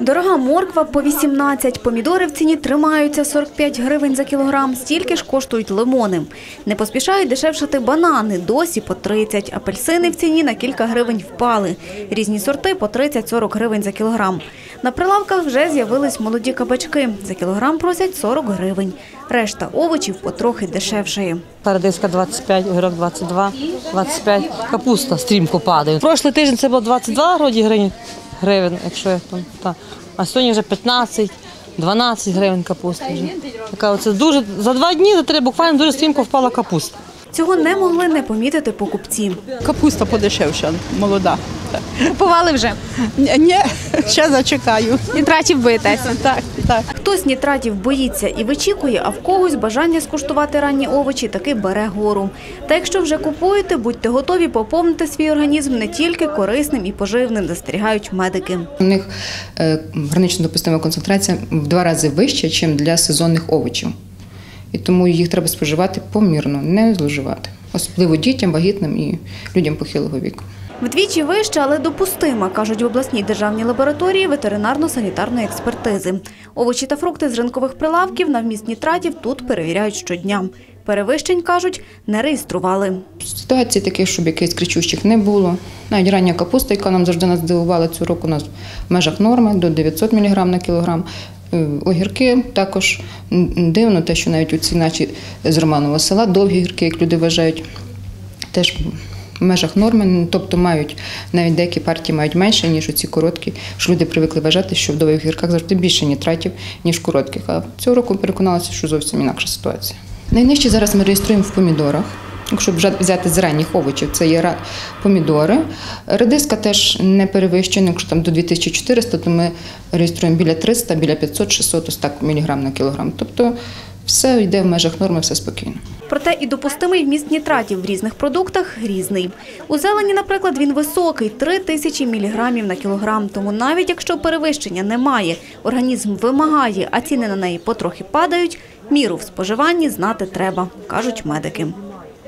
Дорога морква по 18, помідори в ціні тримаються 45 гривень за кілограм, стільки ж коштують лимони. Не поспішають дешевшати банани, досі по 30, апельсини в ціні на кілька гривень впали. Різні сорти по 30-40 гривень за кілограм. На прилавках вже з'явились молоді кабачки. За кілограм просять 40 гривень. Решта овочів потрохи дешевшає. Парадиска 25, огірок 22, 25. Капуста стрімко падає. Прошлий тиждень це було 22 вроді гривень, якщо я там. Та. А сьогодні вже 15, 12 гривень капуста вже. Така оце дуже, за два дні, за три буквально дуже стрімко впала капуста. Цього не могли не помітити покупці. Капуста подешевша, молода. Повали вже. Ні, ще зачекаю. Нітратів боїтеся. Так, так. Хтось нітратів боїться і вичікує, а в когось бажання скуштувати ранні овочі таки бере гору. Та якщо вже купуєте, будьте готові поповнити свій організм не тільки корисним і поживним, застерігають медики. У них е, гранично допустима концентрація в два рази вища, ніж для сезонних овочів. І тому їх треба споживати помірно, не зловживати. Особливо дітям, вагітним і людям похилого віку. Вдвічі вища, але допустима, кажуть в обласній державній лабораторії ветеринарно-санітарної експертизи. Овочі та фрукти з ринкових прилавків на вміст нітратів тут перевіряють щодня. Перевищень, кажуть, не реєстрували. Ситуації таких, щоб якихось кричущих не було. Навіть рання капуста, яка нам завжди нас здивувала цього року, у нас в межах норми до 900 мг на кілограм. Е, Огірки також дивно, те, що навіть у ці наші з Романова села довгі гірки, як люди вважають, теж в межах норми, тобто мають навіть деякі партії мають менше, ніж у ці короткі. Що люди привикли вважати, що в довгих гірках завжди більше нітратів, ніж коротких. А цього року переконалася, що зовсім інакша ситуація. Найнижче зараз ми реєструємо в помідорах. Якщо взяти з ранніх овочів, це є помідори. Редиска теж не перевищена. Якщо там до 2400, то ми реєструємо біля 300, біля 500, 600, ось так міліграм на кілограм. Тобто все йде в межах норми, все спокійно. Проте і допустимий вміст нітратів в різних продуктах різний. У зелені, наприклад, він високий 3 тисячі міліграмів на кілограм. Тому навіть якщо перевищення немає, організм вимагає, а ціни на неї потрохи падають, міру в споживанні знати треба, кажуть медики.